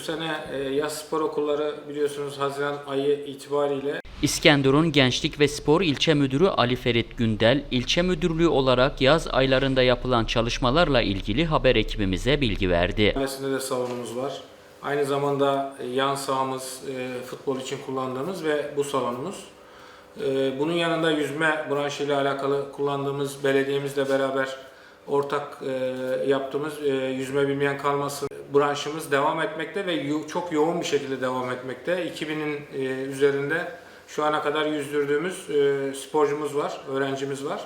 sene e, yaz spor okulları biliyorsunuz Haziran ayı itibariyle İskenderun Gençlik ve Spor İlçe Müdürü Ali Ferit Gündel, ilçe müdürlüğü olarak yaz aylarında yapılan çalışmalarla ilgili haber ekibimize bilgi verdi. Mahallesinde de salonumuz var. Aynı zamanda e, yan sahamız e, futbol için kullandığımız ve bu salonumuz. Bunun yanında yüzme branşıyla alakalı kullandığımız belediyemizle beraber ortak yaptığımız yüzme bilmeyen kalmasın branşımız devam etmekte ve yo- çok yoğun bir şekilde devam etmekte. 2000'in e, üzerinde şu ana kadar yüzdürdüğümüz e, sporcumuz var, öğrencimiz var.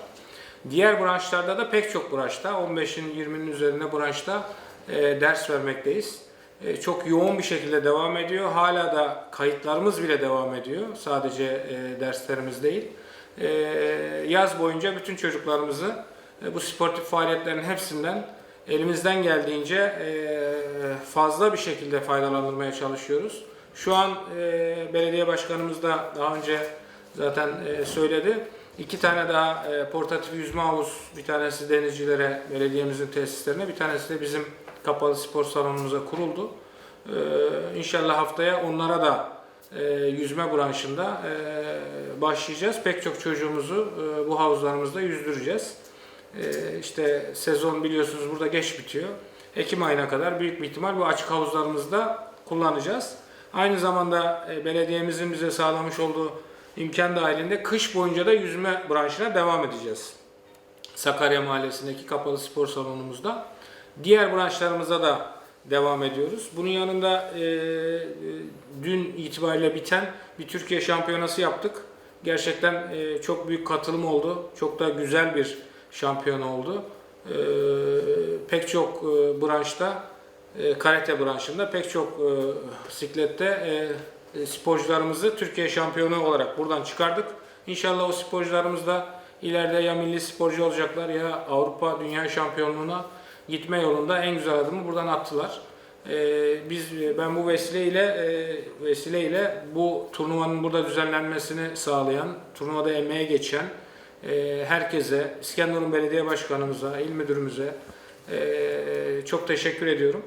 Diğer branşlarda da pek çok branşta, 15'in 20'nin üzerinde branşta e, ders vermekteyiz. E, çok yoğun bir şekilde devam ediyor. Hala da kayıtlarımız bile devam ediyor. Sadece e, derslerimiz değil. E, yaz boyunca bütün çocuklarımızı e, bu sportif faaliyetlerin hepsinden elimizden geldiğince e, fazla bir şekilde faydalandırmaya çalışıyoruz. Şu an e, belediye başkanımız da daha önce zaten e, söyledi. İki tane daha portatif yüzme havuz, bir tanesi denizcilere, belediyemizin tesislerine, bir tanesi de bizim kapalı spor salonumuza kuruldu. İnşallah haftaya onlara da yüzme branşında başlayacağız. Pek çok çocuğumuzu bu havuzlarımızda yüzdüreceğiz. E, işte sezon biliyorsunuz burada geç bitiyor. Ekim ayına kadar büyük bir ihtimal bu açık havuzlarımızda kullanacağız. Aynı zamanda e, belediyemizin bize sağlamış olduğu imkan dahilinde kış boyunca da yüzme branşına devam edeceğiz. Sakarya Mahallesi'ndeki kapalı spor salonumuzda. Diğer branşlarımıza da devam ediyoruz. Bunun yanında e, e, dün itibariyle biten bir Türkiye şampiyonası yaptık. Gerçekten e, çok büyük katılım oldu. Çok da güzel bir şampiyona oldu. E, pek çok e, branşta, e, karate branşında pek çok e, bisiklette e, e, sporcularımızı Türkiye şampiyonu olarak buradan çıkardık. İnşallah o sporcularımız da ileride ya milli sporcu olacaklar ya Avrupa Dünya Şampiyonluğu'na gitme yolunda en güzel adımı buradan attılar. Ee, biz ben bu vesileyle e, vesileyle bu turnuvanın burada düzenlenmesini sağlayan, turnuvada emeğe geçen e, herkese, İskenderun Belediye Başkanımıza, il müdürümüze e, çok teşekkür ediyorum.